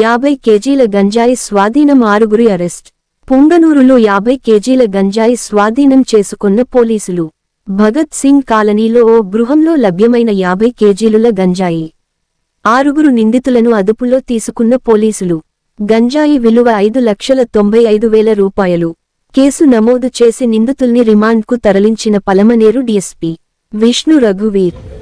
యాభై కేజీల గంజాయి స్వాధీనం ఆరుగురి అరెస్ట్. పుంగనూరులో యాభై కేజీల గంజాయి స్వాధీనం చేసుకున్న పోలీసులు. భగత్ సింగ్ కాలనీలో ఓ గృహంలో లభ్యమైన యాభై కేజీలుల గంజాయి. ఆరుగురు నిందితులను అదుపులో తీసుకున్న పోలీసులు. గంజాయి విలువ ఐదు లక్షల తొంభై ఐదు వేల రూపాయలు. కేసు నమోదు చేసి నిందితుల్ని రిమాండ్కు తరలించిన పలమనేరు డీఎస్పీ. విష్ణు రఘువీర్.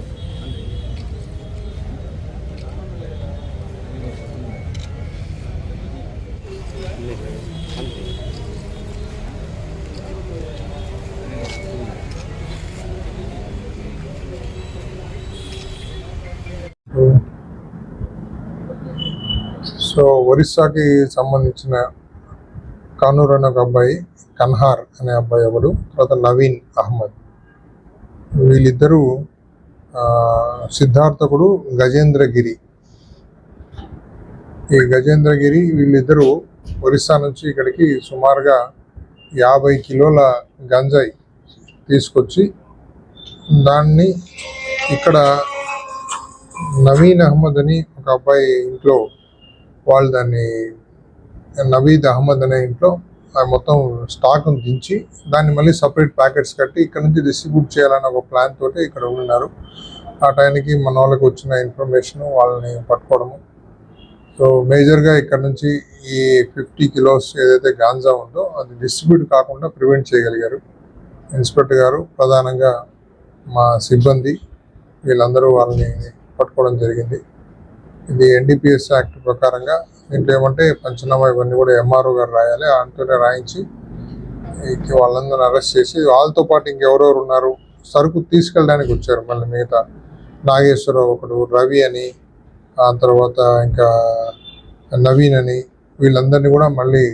సో ఒరిస్సాకి సంబంధించిన కానూర్ అనే ఒక అబ్బాయి కన్హార్ అనే అబ్బాయి ఒకడు తర్వాత నవీన్ అహ్మద్. వీళ్ళిద్దరూ సిద్ధార్థకుడు గజేంద్రగిరి. ఈ గజేంద్రగిరి వీళ్ళిద్దరూ ఒరిస్సా నుంచి ఇక్కడికి సుమారుగా యాభై కిలోల గంజాయి తీసుకొచ్చి దాన్ని ఇక్కడ నవీన్ అహ్మద్ అని ఒక అబ్బాయి ఇంట్లో వాళ్ళు దాన్ని నవీద్ అహ్మద్ అనే ఇంట్లో ఆ మొత్తం స్టాక్ను దించి దాన్ని మళ్ళీ సపరేట్ ప్యాకెట్స్ కట్టి ఇక్కడ నుంచి డిస్ట్రిబ్యూట్ చేయాలని ఒక ప్లాన్ తోటి ఇక్కడ ఉన్నారు. ఆ టైంకి మన వాళ్ళకి వచ్చిన ఇన్ఫర్మేషన్ వాళ్ళని పట్టుకోవడము. సో మేజర్గా ఇక్కడ నుంచి ఈ ఫిఫ్టీ కిలోస్ ఏదైతే గాంజా ఉందో అది డిస్ట్రిబ్యూట్ కాకుండా ప్రివెంట్ చేయగలిగారు. ఇన్స్పెక్టర్ గారు ప్రధానంగా మా సిబ్బంది వీళ్ళందరూ వాళ్ళని పట్టుకోవడం జరిగింది. ఇది ఎన్డీపీఎస్ యాక్ట్ ప్రకారంగా దీంట్లో ఏమంటే పంచనామా ఇవన్నీ కూడా ఎంఆర్ఓ గారు రాయాలి. అంటూనే రాయించి వాళ్ళందరిని అరెస్ట్ చేసి వాళ్ళతో పాటు ఇంకెవరెవరు ఉన్నారు? సరుకు తీసుకెళ్ళడానికి వచ్చారు మళ్ళీ మిగతా నాగేశ్వరరావు ఒకడు రవి అని ఆ తర్వాత ఇంకా నవీన్ అని వీళ్ళందరినీ కూడా మళ్ళీ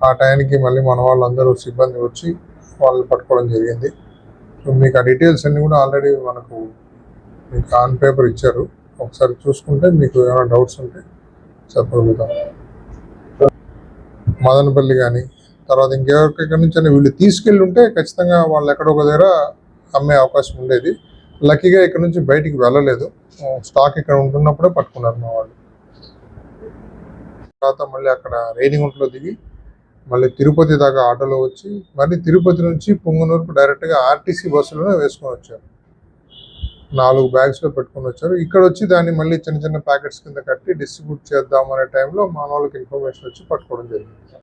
ఆ టైంకి మళ్ళీ మన వాళ్ళందరూ సిబ్బంది వచ్చి వాళ్ళు పట్టుకోవడం జరిగింది. సో మీకు ఆ డీటెయిల్స్ అన్నీ కూడా ఆల్రెడీ మనకు మీకు ఆన్ పేపర్ ఇచ్చారు. ఒకసారి చూసుకుంటే మీకు ఏమైనా డౌట్స్ ఉంటే చెప్పగలుగుతాం. మదనపల్లి కానీ తర్వాత ఇంకెవరికైనా నుంచి వీళ్ళు తీసుకెళ్ళి ఉంటే ఖచ్చితంగా వాళ్ళు ఎక్కడో ఒక దగ్గర అమ్మే అవకాశం ఉండేది. లక్కీగా ఇక్కడ నుంచి బయటికి వెళ్ళలేదు. స్టాక్ ఇక్కడ ఉంటున్నప్పుడే పట్టుకున్నారు మా వాళ్ళు. తర్వాత మళ్ళీ అక్కడ రేణిగుంటలో దిగి మళ్ళీ తిరుపతి దాకా ఆటోలో వచ్చి మళ్ళీ తిరుపతి నుంచి పొంగునూరుకు డైరెక్ట్గా ఆర్టీసీ బస్సులోనే వేసుకొని వచ్చారు. నాలుగు బ్యాగ్స్లో పెట్టుకొని వచ్చారు. ఇక్కడ వచ్చి దాన్ని మళ్ళీ చిన్న చిన్న ప్యాకెట్స్ కింద కట్టి డిస్ట్రిబ్యూట్ చేద్దాం అనే టైంలో మన వాళ్ళకి ఇన్ఫర్మేషన్ వచ్చి పట్టుకోవడం జరిగింది.